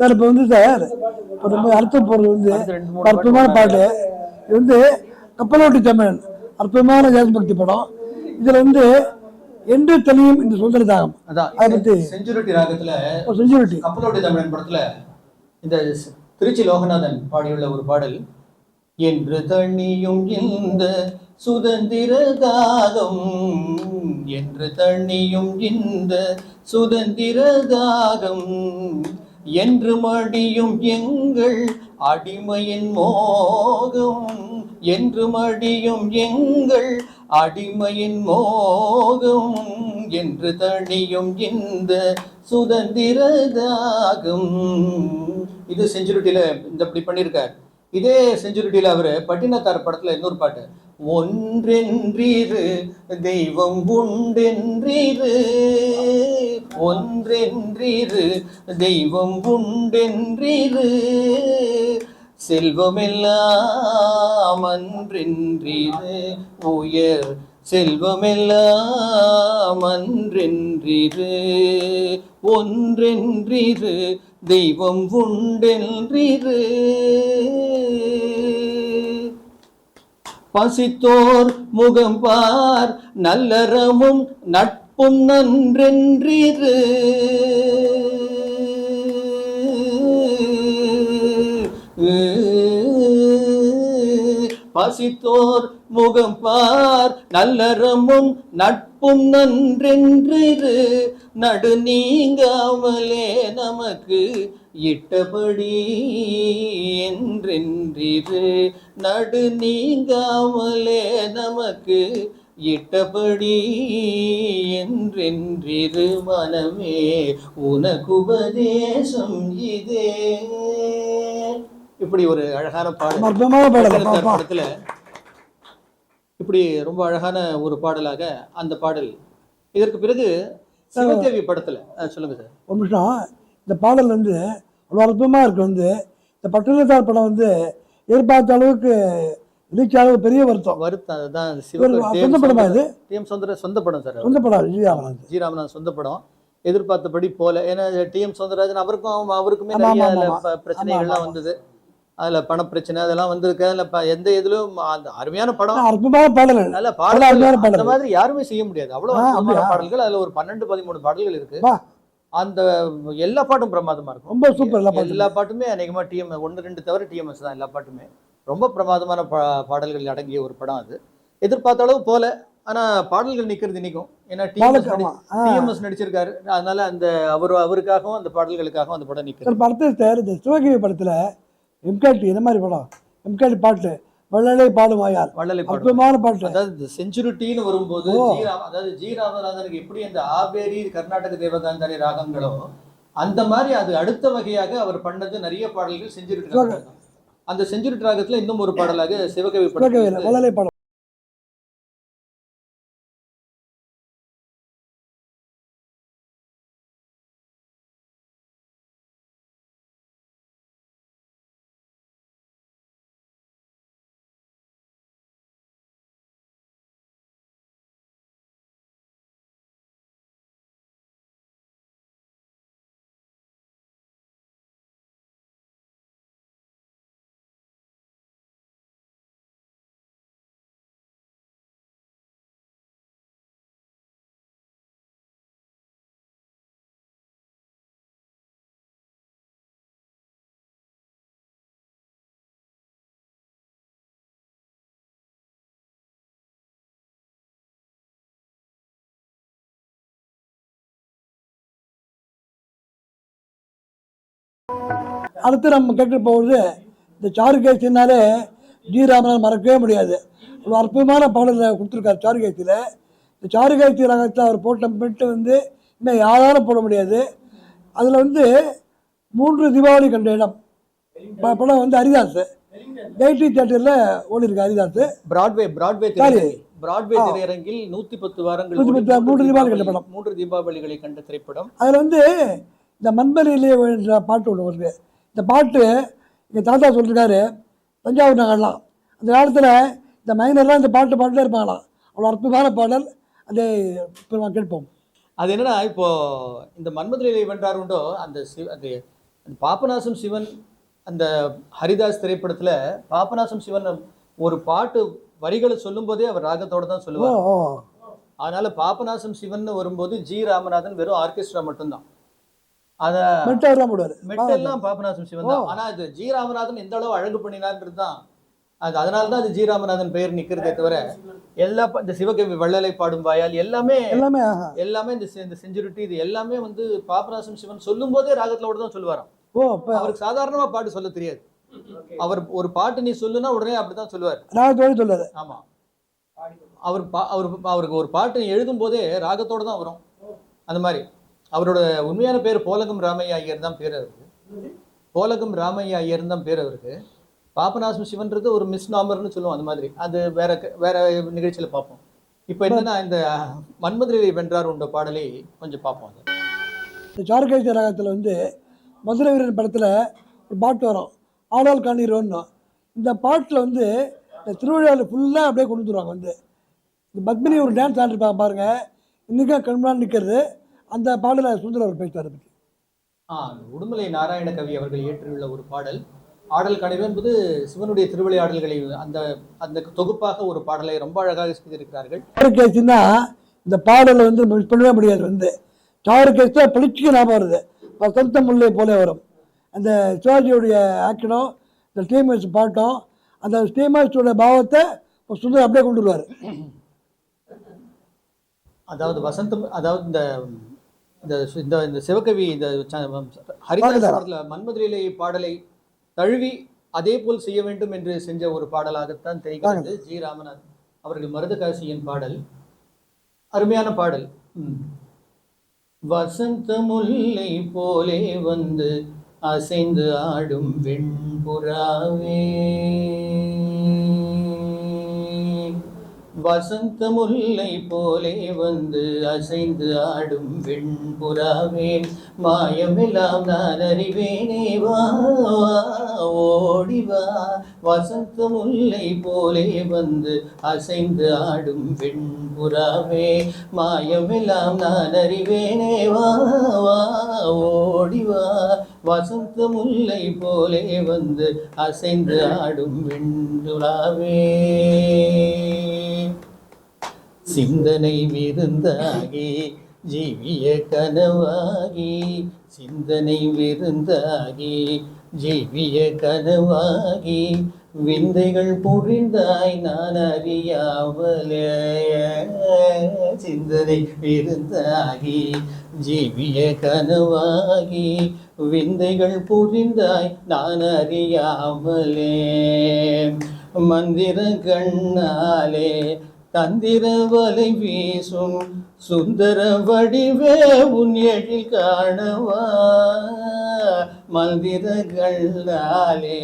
Sir இப்போ வந்து sir இப்போ ரொம்ப அர்த்தம் போடுறது வந்து அற்புதமான பாட்டு இது வந்து கப்பலோட்டி தமிழன் அற்புதமான தேசபக்தி படம். இதில் வந்து என்று தனியும் இந்த சுதந்திர தாகம். அதான். அதை பத்தி செஞ்சுரிட்டி ராகத்துல ஒரு செஞ்சுரிட்டி. கப்பலோட்டி தமிழன் படத்துல இந்த திருச்சி லோகநாதன் பாடியுள்ள ஒரு பாடல் என்று தண்ணியும் இந்த சுதந்திர தாகம் என்று தண்ணியும் இந்த சுதந்திர தாகம் என்று மடியும் எங்கள் அடிமையின் மோகம். என்று மடியும் எங்கள் அடிமையின் மோகம். என்று தணியும் இந்த சுதந்திரதாகும். இது செஞ்சுருட்டியில் இந்த இப்படி பண்ணியிருக்கார் இதே செஞ்சுரிட்டியில் அவர் பட்டினத்தார் படத்தில் இன்னொரு பாட்டு ஒன்றென்றீரு தெய்வம் உண்டென்றீரு ஒன்றென்றீரு தெய்வம் உண்டென்றீரு செல்வமெல்லாம் அன்றென்றீரு உயர் செல்வமெல்லாம் அன்றென்றீரு ஒன்றென்றீரு தெய்வம் உண்டென்றிரு. பசித்தோர் முகம் பார் நல்லறமும் நட்பும் நன்றென்றிரு. பசித்தோர் முகம் பார். நல்லறமும் நட்பும் நன்றென்றிரு. நடு நீங்காமலே நமக்கு இட்டபடி என்றென்றிரு. நடு நீங்காமலே நமக்கு இட்டபடி என்றென்றிரு. மனமே உனக்குபதேசம் இதே. இப்படி ஒரு அழகான பாடல். படத்துல இப்படி ரொம்ப அழகான ஒரு பாடலாக அந்த பாடல். இதற்கு பிறகு சிவதேவி படத்துல சொல்லுங்க சார். ஒரு நிமிஷம். இந்த பாடல் வந்து அவ்வளோ அற்புதமாக இருக்கு. வந்து இந்த பட்டினத்தார் படம் வந்து எதிர்பார்த்த அளவுக்கு ரீச் அளவுக்கு பெரிய வருத்தம். வருத்தம். அதுதான் சொந்த படமா இது? டி எம் சுந்தர சொந்த படம் சார் சொந்த படம் விஜய் ஆனந்த் ஜி ராமநாதன் சொந்த படம். எதிர்பார்த்தபடி போல. ஏன்னா டி எம் சௌந்தரராஜன் அவருக்கும் அவ- அவருக்குமே நிறைய பிரச்சனைகள்லாம். வந்தது. அதுல பணப்பிரச்சனை அதெல்லாம் வந்திருக்கு. அதுல எந்த இதுலயும் அந்த அருமையான படம். அற்புதமான பாடல். நல்ல அருமையான அந்த பாடல். மாதிரி யாருமே செய்ய முடியாது. அவ்வளவு அப்படியா? பாடல்கள். அதுல ஒரு பன்னெண்டு பதிமூணு பாடல்கள் இருக்கு. அந்த எல்லா பாட்டும் பிரமாதமா இருக்கும். ரொம்ப சூப்பர் எல்லா பாட்டும். எல்லா பாட்டுமே அநேகமா டிஎம் ஒன்று ரெண்டு தவிர டிஎம்எஸ் தான் எல்லா பாட்டுமே. ரொம்ப பிரமாதமான பா பாடல்கள் அடங்கிய ஒரு படம் அது. எதிர்பார்த்த அளவு போல. ஆனா பாடல்கள் நிக்கிறது நிற்கும் ஏன்னா டிஎம்எஸ் பாடல். டிஎம்எஸ் நடிச்சிருக்காரு. அதனால அந்த அவர் அவருக்காகவும் அந்த பாடல்களுக்காகவும் அந்த படம் நிற்கிறது படத்தை சிவகங்கை படத்தில் எம்கேடி என்ன மாதிரி படம்? எம்கேடி பாட்டு வெள்ளலை பாடும் வாயால் வள்ளலை பாடல் அற்புதமான பாட்டு. அதாவது இந்த செஞ்சுரிட்டின்னு வரும்போது அதாவது ஜி ராமநாதனுக்கு எப்படி அந்த ஆபேரி கர்நாடக தேவகாந்தாரி ராகங்களோ அந்த மாதிரி அது அடுத்த வகையாக அவர் பண்ணது நிறைய பாடல்கள் செஞ்சுரிட்டி அந்த செஞ்சுரிட்டி ராகத்துல இன்னும் ஒரு பாடலாக சிவகவி படம் வெள்ளலை பாடம். அடுத்து நம்ம கேட்க போகிறது இந்த சாருகேசினாலே ஜி ராமநாதன் மறக்கவே முடியாது. ஒரு அற்புதமான பாடலை கொடுத்துருக்காரு சாருகேசியில். இந்த சாருகேசி ரகத்தில் அவர் போட்ட மெட்டு வந்து இன்னும் யாராலும் போட முடியாது. அதில் வந்து மூன்று தீபாவளி கண்ட இடம். படம் வந்து ஹரிதாஸ். ஜெய்டி தேட்டரில் ஓடிருக்கு ஹரிதாஸ். பிராட்வே பிராட்வே சரி. பிராட்வே. திரையரங்கில் நூத்தி பத்து வாரங்கள் மூன்று தீபாவளி கண்ட படம். மூன்று தீபாவளிகளை கண்ட திரைப்படம். அதில் வந்து இந்த மண்பலியிலே என்ற பாட்டு ஒன்று வருது. இந்த பாட்டு எங்கள் தாத்தா சொல்லியிருக்காரு தஞ்சாவூர் நகர்லாம். அந்த காலத்தில் இந்த மைனர்லாம் இந்த பாட்டு பாட்டுல இருப்பாங்களாம் அவ்வளோ அற்புதமான பாடல். அதை பெருமா கேட்போம். அது என்னன்னா இப்போ இந்த மன்மதுரையிலே வென்றார் உண்டோ அந்த சி- அந்த பாபநாசம் சிவன் அந்த ஹரிதாஸ் திரைப்படத்துல பாபநாசம் சிவன் ஒரு பாட்டு வரிகளை சொல்லும்போதே அவர் ராகத்தோட தான் சொல்லுவார். அதனால பாபநாசம் சிவன் வரும்போது ஜி ராமநாதன் வெறும் ஆர்கெஸ்ட்ரா மட்டும்தான். அத மெட்டாக தான் போடுவார். மெட்டெல்லாம் பாபநாசம் சிவன் தான். ஆனா அது ஜி ராமநாதன் எந்த அளவு அழகு பண்ணினான்றது தான். அது அதனால தான் அது ஜி ராமநாதன் பெயர் நிக்கிறதே தவிர எல்லா இந்த சிவகவி வள்ளலை பாடும் வாயால் எல்லாமே எல்லாமே எல்லாமே இந்த இந்த செஞ்சுரிட்டி இது எல்லாமே வந்து பாபநாசம் சிவன் சொல்லும் போதே ராகத்தோட தான் சொல்லுவாராம். ஓ அவருக்கு சாதாரணமா பாட்டு சொல்ல தெரியாது. அவர் ஒரு பாட்டு நீ சொல்லுனா உடனே அப்படிதான் சொல்லுவார். ராகத்தோடு சொல்லாரு ஆமா. அவர் பா- அவர் அவருக்கு ஒரு பாட்டு எழுதும் போதே ராகத்தோட தான் வரும். அந்த மாதிரி. அவரோட உண்மையான பேர் போலகம் ராமையா ஐயர் தான் பேர் அவருக்கு போலகம் ராமையா ஐயர் தான் பேர் அவருக்கு. பாபநாசம் சிவன்றது ஒரு மிஸ் நாமர்னு சொல்லுவோம் அந்த மாதிரி. அது வேற வேற நிகழ்ச்சியில் பார்ப்போம். இப்போ என்னன்னா இந்த மன்மதுரை வென்றார் உண்ட பாடலை கொஞ்சம் பார்ப்போம் அது. இந்த சாருகேசி ராகத்தில் வந்து மதுரை வீரன் படத்தில் ஒரு பாட்டு வரும். ஆடால் காணீரோன்னு இந்த பாட்டில் வந்து இந்த திருவிழாவில் ஃபுல்லாக அப்படியே கொண்டு வந்துருவாங்க வந்து. இந்த பத்மினி ஒரு டான்ஸ் ஆடிருப்பாங்க பாருங்கள் இன்றைக்கும் கண்முன்னாடி நிற்கிறது அந்த பாடலில் சுந்தர அவர் பேசுவார் பற்றி ஆ உடுமலை நாராயண கவி அவர்கள் இயற்றியுள்ள ஒரு பாடல். ஆடல் கணிவு என்பது சிவனுடைய திருவிளையாடல்களை அந்த அந்த தொகுப்பாக ஒரு பாடலை ரொம்ப அழகாக செய்திருக்கிறார்கள் சாருகேசின்னா இந்த பாடலை வந்து மிஸ் பண்ணவே முடியாது வந்து. சாருகேசி தான் பளிச்சுக்கு ஞாபகம் வருது. வசந்த முல்லை போலே வரும். அந்த சிவாஜியுடைய ஆக்ஷனும் இந்த ஸ்ரீமஸ் பாட்டும் அந்த ஸ்ரீமஸோட பாவத்தை சுந்தர் அப்படியே கொண்டு வருவார். அதாவது வசந்தம் அதாவது இந்த இந்த இந்த இந்த சிவகவி இந்த ஹரிதாஸ் பாரதிதாரா. பாடல மன்மதுரையிலே பாடலை தழுவி அதே போல் செய்ய வேண்டும் என்று செஞ்ச ஒரு பாடலாகத்தான் தெரிகிறது. ஜி. ராமநாதன் அவர்கள் மருதகாசியின் பாடல். அருமையான பாடல். வசந்த முல்லை போலே வந்து அசைந்து ஆடும் வெண்புறாவே. வசந்த முல்லை போலே வந்து அசைந்து ஆடும் வெண்புறாவே மாயமெல்லாம் நான் அறிவேனே வா ஓடிவா வசந்த முல்லை போலே வந்து அசைந்து ஆடும் வெண்புறாவே மாயமெல்லாம் நான் அறிவேனே வா ஓடிவா வசந்த முல்லை போலே வந்து அசைந்து ஆடும் வெண்புறாவே சிந்தனை விருந்தாகி ஜீவிய கனவாகி சிந்தனை விருந்தாகி ஜீவிய கனவாகி விந்தைகள் புரிந்தாய் நான் அறியாமலே. சிந்தனை விருந்தாகி ஜீவிய கனவாகி விந்தைகள் புரிந்தாய் நான் அறியாமலே. மந்திர கண்ணாலே தந்திர வலை வீசும் சுந்தர வடிவே உன் எழில் காணவா. மந்திர கண்ணாலே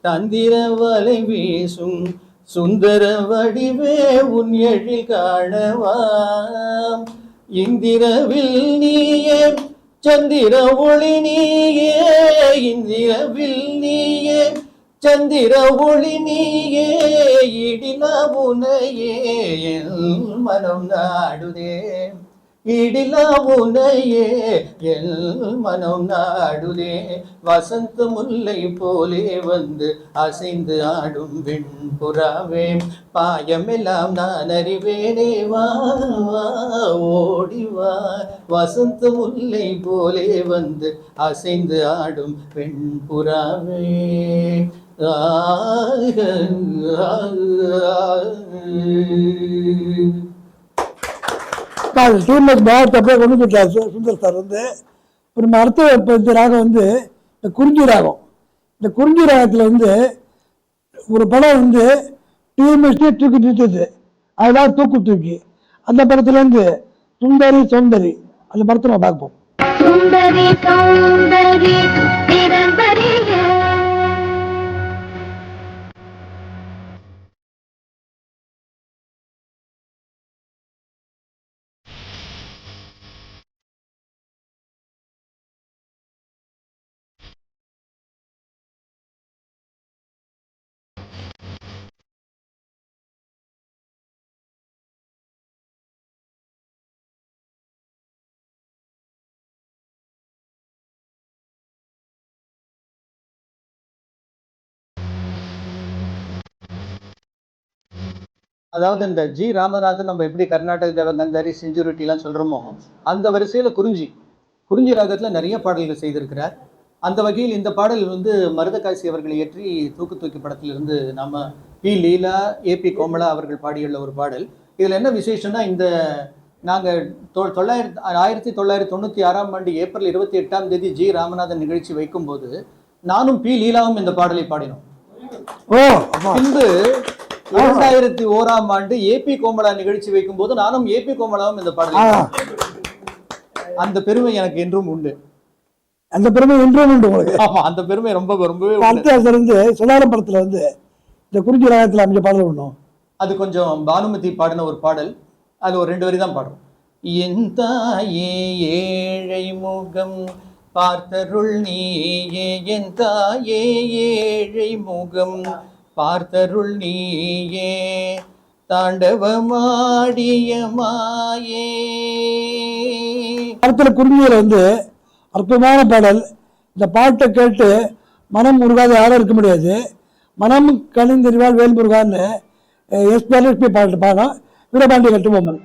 தந்திர வலை வீசும் சுந்தர வடிவே உன் எழில் காணவா. இந்திரவில் நீயே சந்திர ஒளி நீயே. இந்திரவில் நீயே சந்திர ஒளி நீயே. இடில உனையே மனம் நாடுதே. இடிலாவுனையே என் மனம் நாடுதே வசந்த முல்லை போலே வந்து அசைந்து ஆடும் வெண்புறாவே பாயமெல்லாம் நான் அறிவேனே வா ஓடிவா வசந்த முல்லை போலே வந்து அசைந்து ஆடும் வெண்புறாவே ஆ சார் ஸ்டூடெண்ட் பாவத்தை அப்படியே கொண்டு வந்துட்டார் சுந்தர் சார் வந்து இப்போ நம்ம அடுத்த இப்போ இந்த ராகம் வந்து இந்த குறிஞ்சி ராகம். இந்த குறிஞ்சி ராகத்தில் வந்து ஒரு படம் வந்து டிஎம்எஸ்டி தூக்கி நிறுத்துது அதுதான் தூக்கு தூக்கி. அந்த படத்துலேருந்து சுந்தரி சௌந்தரி அந்த படத்தை நம்ம பார்ப்போம். சுந்தரி சௌந்தரி அதாவது இந்த ஜி ராமநாதன் நம்ம எப்படி கர்நாடக தேவகந்தாரி செஞ்சுரிட்டி எல்லாம் சொல்றோமோ அந்த வரிசையில குறிஞ்சி குறிஞ்சி ராகத்துல நிறைய பாடல்கள் செய்திருக்கிறார். அந்த வகையில் இந்த பாடல் வந்து மருதகாசி அவர்கள் இயற்றி தூக்கு தூக்கி படத்திலிருந்து நாம பி. லீலா ஏபி கோமலா அவர்கள் பாடியுள்ள ஒரு பாடல். இதுல என்ன விசேஷம்னா இந்த நாங்க தொ- தொள்ளாயிரத்தி ஆயிரத்தி தொள்ளாயிரத்தி தொண்ணூத்தி ஆறாம் ஆண்டு ஏப்ரல் இருபத்தி எட்டாம் தேதி ஜி ராமநாதன் நிகழ்ச்சி வைக்கும்போது நானும் பி. லீலாவும் இந்த பாடலை பாடினோம். ஓ அப்பா. பின்பு இரண்டாயிரத்தி ஓராம் ஆண்டு ஏபி கோமலா நிகழ்ச்சி வைக்கும் போது நானும் ஏபி கோமலாவும் இந்த பாடலை அந்த பெருமை எனக்கு என்றும் உண்டு. அந்த பெருமை இன்றும் உண்டு உங்களுக்கு. ஆமா அந்த பெருமை ரொம்ப ரொம்பவே அடுத்த சொல்லார படத்துல வந்து இந்த குறிஞ்சி ராகத்துல அமைஞ்ச பாடல் ஒண்ணும் அது கொஞ்சம் பானுமதி பாடின ஒரு பாடல். அது ஒரு ரெண்டு வரி தான் பாடுறோம். என் தாயே ஏழை முகம் பார்த்தருள் நீயே என் தாயே ஏழை முகம் பார்த்தருள் நீயே தாண்டவமாடிய மாயே. படத்துல குறிஞ்சியில வந்து அற்புதமான பாடல். இந்த பாட்டை கேட்டு மனம் முருகாத யாரும் இருக்க முடியாது. மனம் கணிந்தறிவால் வேல் முருகான்னு எஸ். பாலலட்சுமி பாட்டு பாடம் வீரபாண்டி கட்டுபொம்மன்.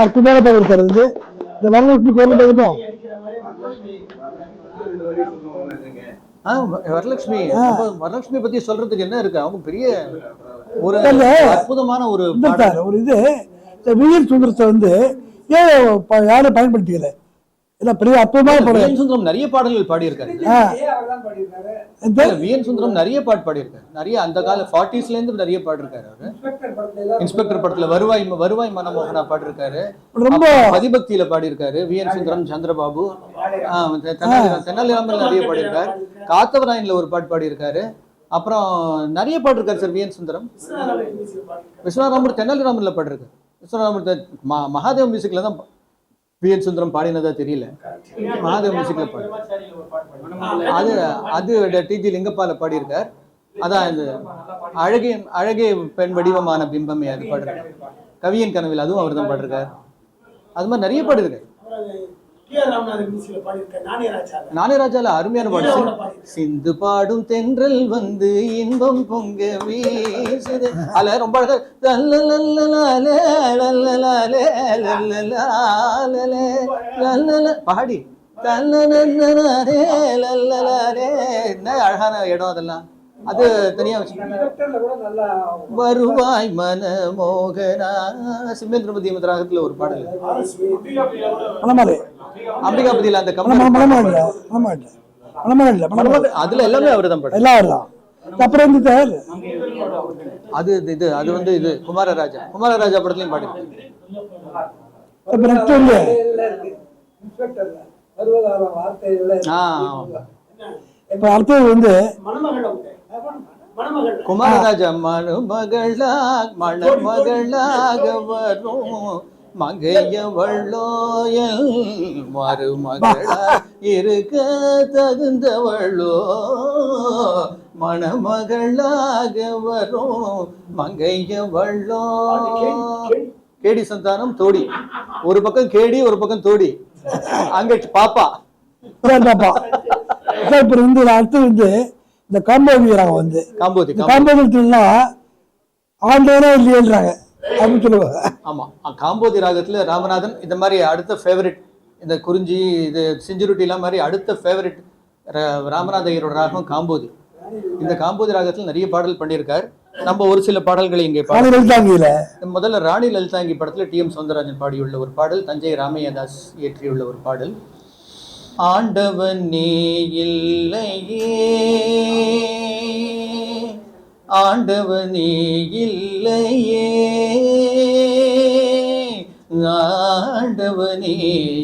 என்ன சார் இது இந்த வரலட்சுமி. வரலட்சுமி பத்தி சொல்றதுக்கு என்ன இருக்கு? அவங்க பெரிய ஒரு. அற்புதமான ஒரு இது விஜய் சுந்தரத்தை வந்து ஏன் யாரும் பயன்படுத்திக்கல. இல்ல பெரிய அற்புதமான சுந்தரம் நிறைய பாடல்கள் பாடியிருக்காரு. விஎன் சுந்தரம் நிறைய பாட்டு பாடியிருக்காரு. நிறைய அந்த கால 40s ல இருந்து நிறைய பாடிருக்காரு அவரு. இன்ஸ்பெக்டர் படத்துல வருவாய் வருவாய் மனமோகனா பாடிருக்காரு. ரொம்ப பதிபக்தியில பாடியிருக்காரு. விஎன் சுந்தரம் சந்திரபாபு தென்னாலிராமன் நிறைய பாடியிருக்காரு. காத்தவராயன்ல ஒரு பாட்டு பாடியிருக்காரு. அப்புறம் நிறைய பாடிருக்காரு சார் விஎன் சுந்தரம். விஸ்வநாராமர் தென்னாலிராமன்ல பாடிருக்காரு ம- மகாதேவ மியூசிக்ல தான் விஎன் சுந்தரம் பாடினதா தெரியல. மகாதேவ மியூசிக்ல பாடி. அது அது டிஜி லிங்கப்பால பாடியிருக்கார். அதான் இந்த அழகே அழகே பெண் வடிவமான பிம்பமே அது பாடிருக்காரு கவியன் கனவில் அதுவும் அவர் தான் பாடிருக்கார். அது மாதிரி நிறைய பாடிருக்காரு நானே ராஜால. அருமையான பாடு சிந்து- பாடும் தென்றல் வந்து இன்பம் பொங்க வீசுது. அதுல ரொம்ப பாடி. என்ன அழகான இடம் அதெல்லாம். அது தனியா வச்சு. வருவாய் மனமோகனா. சிம்மேந்திரபதி ராகத்துல ஒரு பாடல். அம்பிகாபதியில அந்த மணம கம்பெனி மணமலை மணமலை மணமலை இல்லை மணமலை அதுல எல்லாமே அவர் தான் எல்லாம் தான் அப்புறம் வந்து அது இது- அது வந்து இது குமாரராஜா. குமாரராஜா படத்துலயும் பாடு நெக்ஸ்ட் வந்து இப்போ அடுத்தது வந்து குமாரராஜா மணமகளா மணமகளாக வரும். மங்கையவள்ளோயல் மருமகளா இருக்க தகுந்தவளோ? மணமகளாக வரும் மங்கையவள்ளோ கேடி சந்தானம் தோடி. ஒரு பக்கம் கேடி ஒரு பக்கம் தோடி. அங்க பாப்பா. பாப்பா. இப்போ வந்து அடுத்து வந்து இந்த காம்போதி வந்து. காம்போதி காம்போதி. ஆண்டவனே இல்லையேன்றாங்க. அப்படின்னு சொல்லுவாங்க. ஆமா. அ, காம்போதி ராகத்துல ராமநாதன் இந்த மாதிரி அடுத்த ஃபேவரட் இந்த குறிஞ்சி இது செஞ்சுருட்டிலாம் மாதிரி அடுத்த ஃபேவரட் ராமநாத ஐயரோட ராகம் காம்போதி. இந்த காம்போதி ராகத்தில் நிறைய பாடல் பண்ணியிருக்கார். நம்ம ஒரு சில பாடல்களை இங்கே ராணி லலிதாங்கியில. முதல்ல ராணி லலிதாங்கி படத்துல டி எம் சௌந்தரராஜன் பாடியுள்ள ஒரு பாடல் தஞ்சை ராமையதாஸ் இயற்றியுள்ள ஒரு பாடல். ஆண்டவன் நீ இல்லையே. ஆண்டவன் நீ இல்லையே. ஆண்டவனே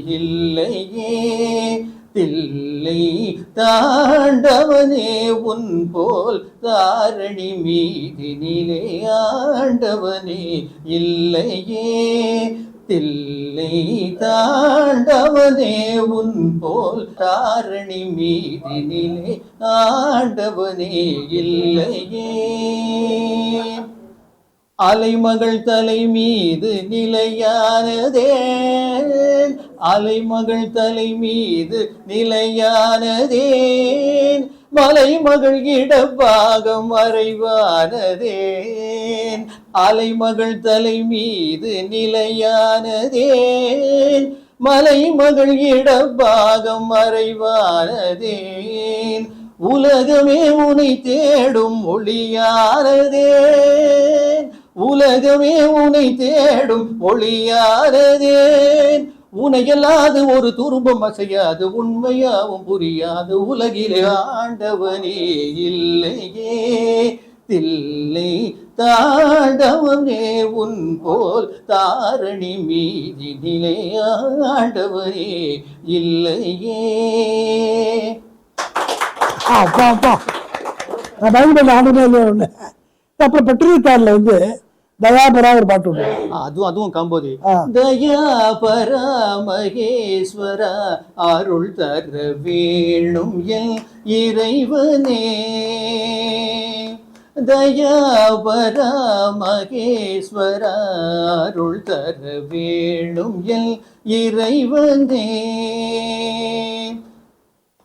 இல்லையே. தில்லை தாண்டவனே உன் போல் தாரணி மீதினிலே ஆண்டவனே இல்லையே. தில்லை தாண்டவனே உன் போல் தாரணி மீதினிலே ஆண்டவனே இல்லையே. அலைமகள் தலை மீது நிலையானதே அலைமகள் தலை மீது நிலையானதேன். மலை மகள் இடப்பாகம் மறைவானதேன். அலைமகள் தலை மீது நிலையானதேன். மலை மகள் இடப்பாகம் மறைவானதேன். உலகமே உனை தேடும் ஒளியானதேன். உலகமே உனை தேடும் ஒளியானதேன். உனையல்லாது ஒரு துரும்பம் அசையாது உண்மையாவும் புரியாது. உலகிலே ஆண்டவனே இல்லையே தில்லை தாண்டவனே உன் போல் தாரணி மீதி நிலை ஆண்டவனே இல்லையே. ஆ, அப்பா அப்பா நான் அப்புறம் பெட்ரோல் வந்து தயாபரா ஒரு பாட்டு உண்டு அதுவும் அதுவும் காம்போதி. ஆ. தயா பரா மகேஸ்வர அருள் தர வேணும் என் இறைவனே. தயா பரா மகேஸ்வர அருள் தர வேணும் என் இறைவனே.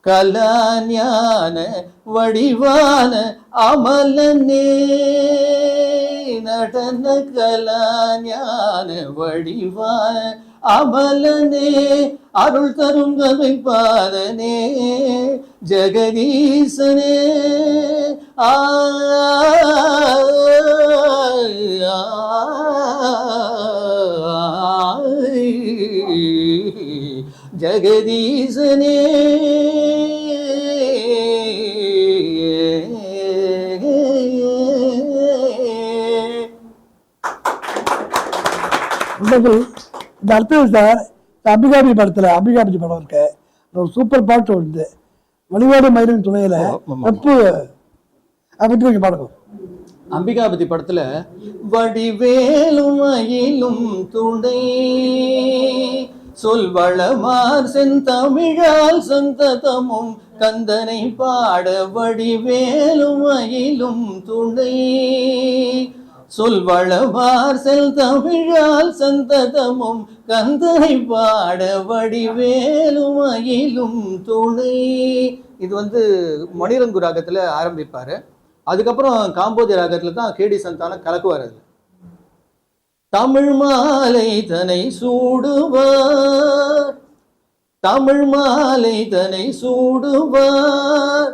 கலாஞான வடிவான அமலனே. நடன கலாஞான வடிவாய் அமலனே அருள் தரும் பாதனே ஜெகதீசனே ஆ ஜெகதீசனே இந்த இந்த அர்த்தம் சார் இந்த அம்பிகாபி படத்துல அம்பிகாபி படம் இருக்கு. ஒரு சூப்பர் பாட்டு வந்து வழிபாடு மயிலின் துணையில. தப்பு கொஞ்சம் பாடுங்க. அம்பிகாபதி படத்துல வடிவேலும் மயிலும் துணை சொல்வளமார் செந்தமிழால் சந்ததமும் கந்தனை பாட வடிவேலும் மயிலும் துணை. சொல்வளவார் செல் தமிழால் சந்ததமும் கந்தனை பாட வடிவேலும் மயிலும் துணை. இது வந்து மணிரங்கு ராகத்தில் ஆரம்பிப்பாரு. அதுக்கப்புறம் காம்போதி ராகத்தில் தான் கேடி சந்தானம் கலக்குவார் அதில். தமிழ் மாலை தனை சூடுவார். தமிழ் மாலை தனை சூடுவார்.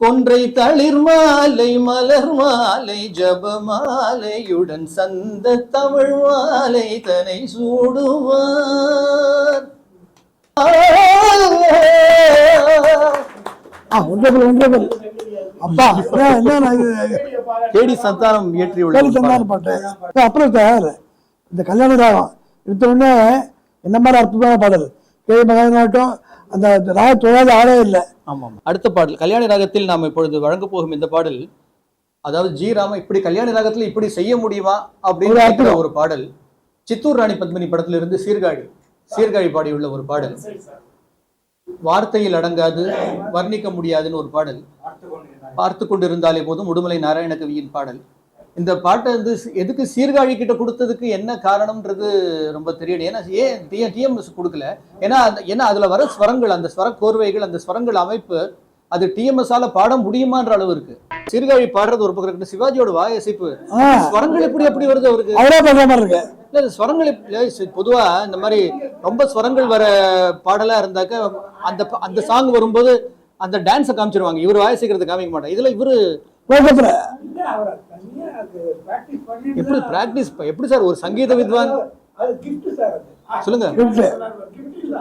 கொன்றை தளிர் மாலை மலர் மாலை ஜப மாலையுடன் சந்த தமிழ் மாலை தனை சூடுவார். அப்பா என்ன கேடி சந்தானம் இயற்றியுள்ள கேலி ஒரு சந்தான பாடல். பாட்டு அப்புறம் சார் இந்த கல்யாண ராகம் எடுத்த உடனே என்ன மாதிரி அற்புதமான பாடல்? கே மகாநாட்டம் அந்த ராக தொழாத ஆளே இல்லை. ஆமாம். அடுத்த பாடல் கல்யாணி ராகத்தில் நாம் இப்பொழுது வழங்க போகும் இந்த பாடல் அதாவது ஜி ராம இப்படி கல்யாணி ராகத்துல இப்படி செய்ய முடியுமா அப்படின்னு ஒரு பாடல் சித்தூர் ராணி பத்மினி படத்துல இருந்து சீர்காழி சீர்காழி பாடியுள்ள ஒரு பாடல். வார்த்தையில் அடங்காது வர்ணிக்க முடியாதுன்னு ஒரு பாடல். பார்த்து கொண்டிருந்தாலே போதும் உடுமலை நாராயண கவியின் பாடல். இந்த பாட்டை வந்து எதுக்கு சீர்காழி கிட்ட கொடுத்ததுக்கு என்ன காரணம்ன்றது ரொம்ப தெரியல ஏன்னா ஏன் டிஎம் டிஎம்எஸ் கொடுக்கல. ஏன்னா ஏன்னா அதுல வர ஸ்வரங்கள் அந்த ஸ்வர கோர்வைகள் அந்த ஸ்வரங்கள் அமைப்பு அது டிஎம்எஸ்ஆல பாட முடியுமான்ற அளவு இருக்கு. சீர்காழி பாடுறது ஒரு பக்கம் இருக்கு. சிவாஜியோட வாய் அசைப்பு. ஸ்வரங்கள் எப்படி எப்படி வருது அவருக்கு? அவரே பண்ற மாதிரி இருக்கு. இல்ல ஸ்வரங்கள் பொதுவா இந்த மாதிரி ரொம்ப ஸ்வரங்கள் வர பாடலா இருந்தாக்க அந்த அந்த சாங் வரும்போது அந்த டான்ஸை காமிச்சிருவாங்க. இவர் வாய் சீக்கிரத்தை காமிக்க மாட்டாங்க இதுல இவரு பண்ணி எப்படி பிராக்டிஸ் எப்படி சார் ஒரு சங்கீத வித்வான் அது gift சார் அது சொல்லுங்க gift. gift இல்ல.